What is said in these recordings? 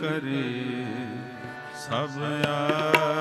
ਕਰੇ ਸਭ ਆ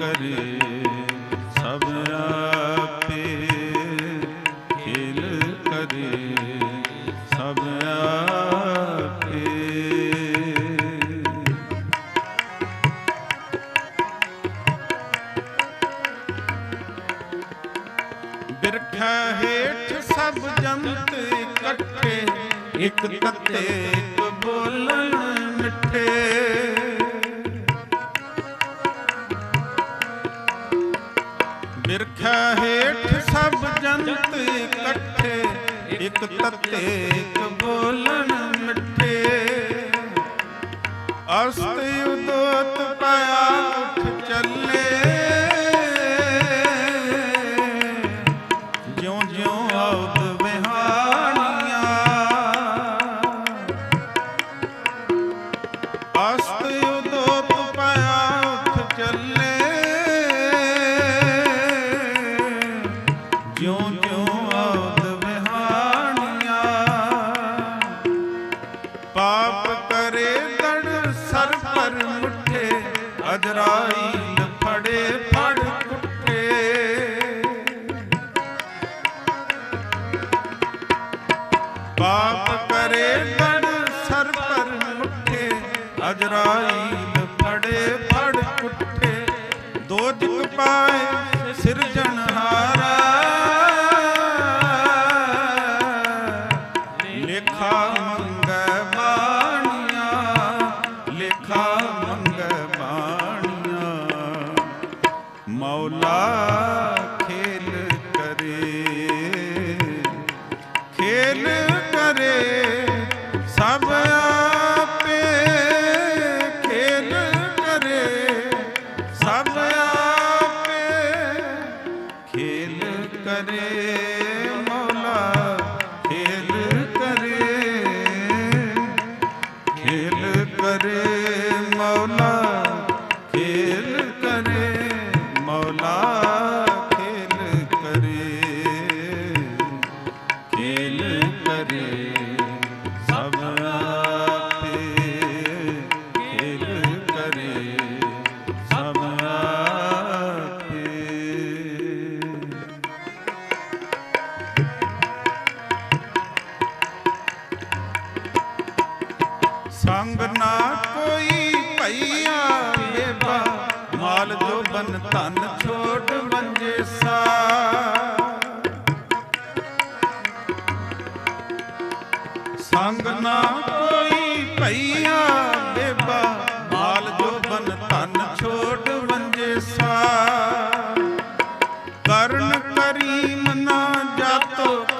ਕਰੇ ਸਭ ਆਪੇ ਖੇਲ ਕਰੇ। ਸਭ ਆਪੇ। ਬਿਰਖਾ ਹੇਠ ਸਭ ਜੰਤ ਇਕੱਠੇ, ਇੱਕ ਤੱਤੇ ਬੋਲਣ ਮਿੱਠੇ। ਬਿਰਖਾ ਹੇਠ ਸਭ ਜੰਤ ਇਕੱਠੇ, ਇੱਕ ਤੱਤੇ ਕਬੋਲਣ ਮਿੱਠੇ। ਅਸਤ ਉਦੋਤ ਪਿਆ ਉੱਠ ਚੱਲੇ। ਜਿਉਂ ਜਿਉਂ ਆਉਤ ਵਿਹਾਣੀਆਂ। ਅਸਤ ਲਾਈਨ ਫੜੇ ਫੜ ਕੁੱਟੇ। ਪਾਪ ਕਰੇ ਸਰ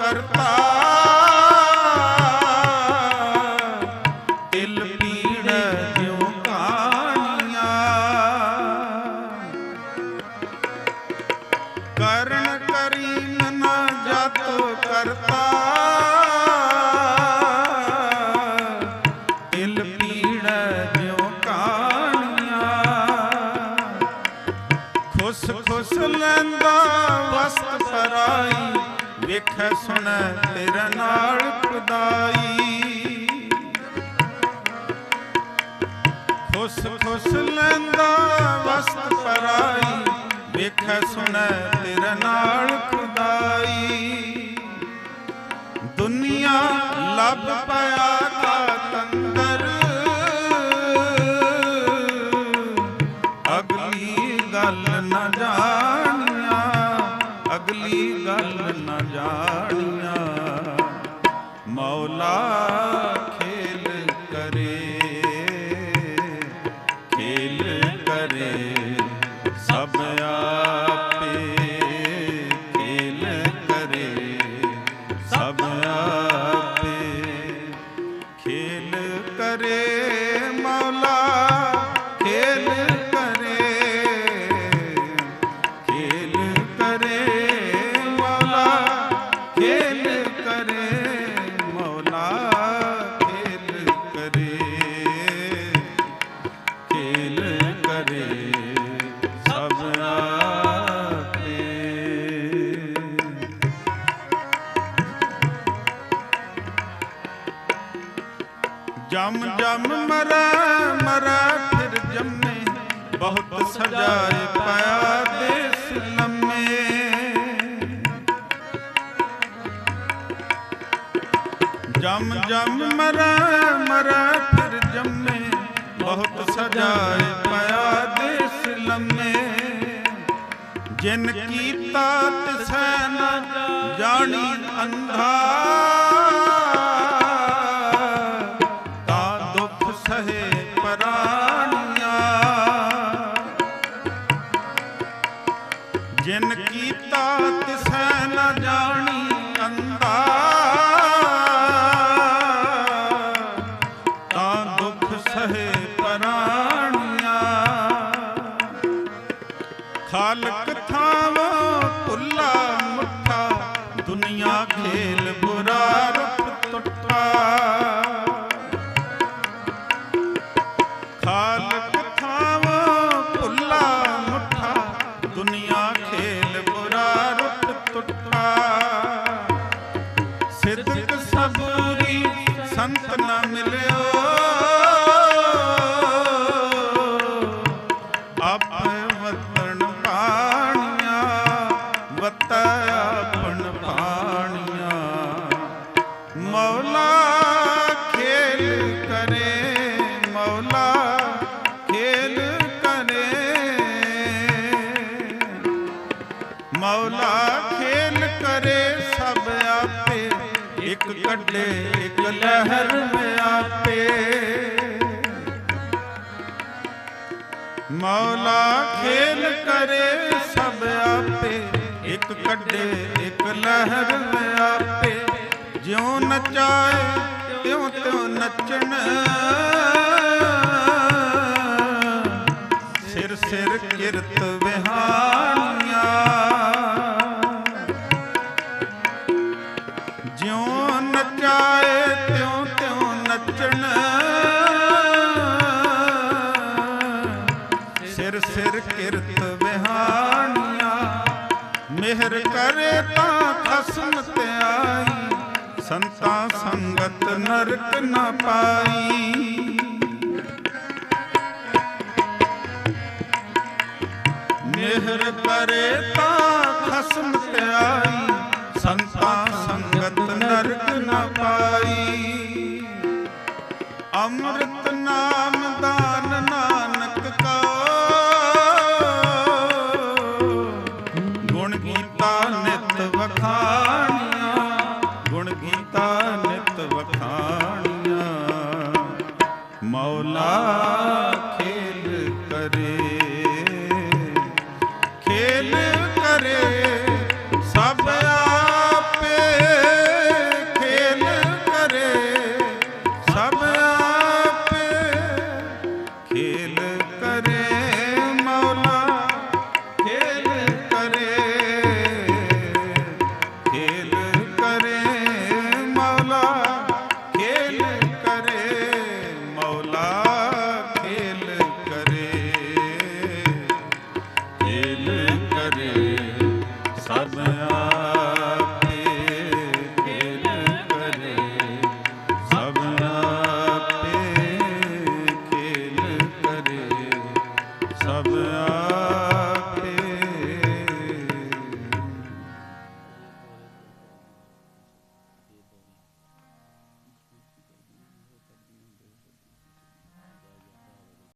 ਕਰਤਾ। ਆਖੇ ਸੁਣੈ ਤੇਰਾ ਨਾਲ ਖੁਦਾਈ। ਖੁਸ ਖੁਸ ਲੈਂਦਾ ਵਸਤ ਪਰਾਈ। ਵੇਖੈ ਸੁਣੈ ਤੇਰਾ ਨਾਲ ਖੁਦਾਈ। ਦੁਨੀਆ ਲੱਭ ਪਿਆ ਕਾ ਸਜਾਏ ਪਿਆ ਲੰਮੇ ਜਮ ਜਮ ਮਰਾ ਮਰਾ ਫਿਰ ਜੰਮੇ। ਬਹੁਤ ਸਜਾਏ ਪਿਆ ਦੇਸ ਲੰਮੇ ਜਿਨ ਕੀਤਾ ਤਿਸੈ ਨਾ ਜਾਣੀ ਅੰਧਾ ਕੱਢੇ ਇੱਕ ਲਹਿਰ ਮੈਂ ਆਪੇ। ਮੌਲਾ ਖੇਲ ਕਰੇ ਸਭ ਆਪੇ। ਇੱਕ ਕੱਢੇ, ਇੱਕ ਲਹਿਰ ਮੈਂ ਆਪੇ। ਜਿਉ ਨਚਾਏ ਤਿਉ ਤਿਉ ਨੱਚਣ। ਨਚਾਏ, ਤਿਉ ਤਿਉ ਨੱਚਣ। ਸਿਰ ਸਿਰ ਕਿਰਤ ਵਿਹਾਨੀਆਂ ਮਿਹਰ ਕਰੇ ਤਾਂ ਖਸਮ ਤੇ ਸੰਤਾ ਸੰਗਤ ਨਰਕ ਨਾ ਪਾਈ।